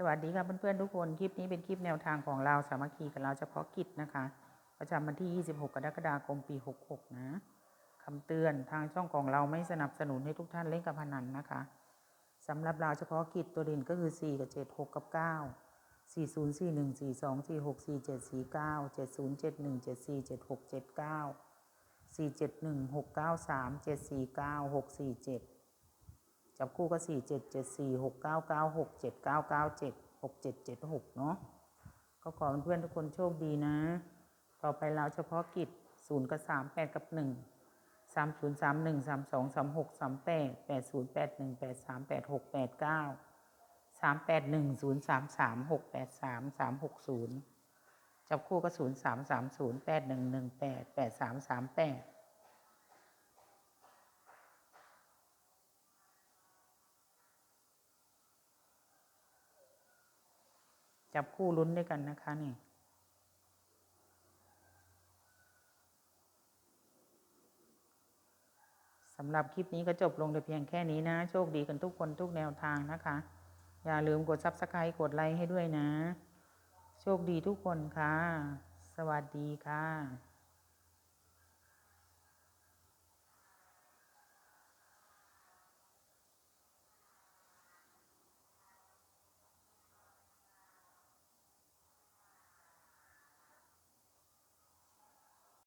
สวัสดีค่ะเพื่อนๆทุกคน คลิปนี้เป็นคลิปแนวทางของเราสามัคคีกับเราเฉพาะกิจนะคะ ประจำวันที่ 26 กรกฎาคมปี 66 นะคำเตือนทางช่องของเราไม่สนับสนุนให้ทุกท่านเล่นการพนันนะคะสำหรับเราเฉพาะกิจตัวเด่นก็คือ 4 กับ 7 6 กับ 9 4 0 4 1 4 2 4 6 4 7 4 9 7 0 71 74 76 79 471 693 749 647 จับคู่ก็สี่เจ็ดเจ็ดสี่หกเก้าเก้าหกเจ็ดเก้าเก้าเจ็ดหกเจ็ดเจ็ดหกเนาะก็ขอเพื่อนๆทุกคนโชคดีนะ ต่อไปเราเฉพาะกิจศูนย์กับสามแปดกับหนึ่งสามศูนย์สามหนึ่งสามสองสามหกสามแปดแปดศูนย์แปดหนึ่งแปดสามแปดหกแปดเก้าสามแปดหนึ่งศูนย์สามสามหกแปดสามสามหกศูนย์จับคู่ก็ศูนย์สามสามศูนย์แปดหนึ่งหนึ่งแปดแปดสามสามแปด จับคู่ลุ้นด้วยกันนะคะนี่สำหรับคลิปนี้ก็จบลงแต่เพียงแค่นี้นะ โชคดีกันทุกคนทุกแนวทางนะคะ อย่าลืมกด Subscribe กดไลค์ให้ด้วยนะ โชคดีทุกคนค่ะ สวัสดีค่ะ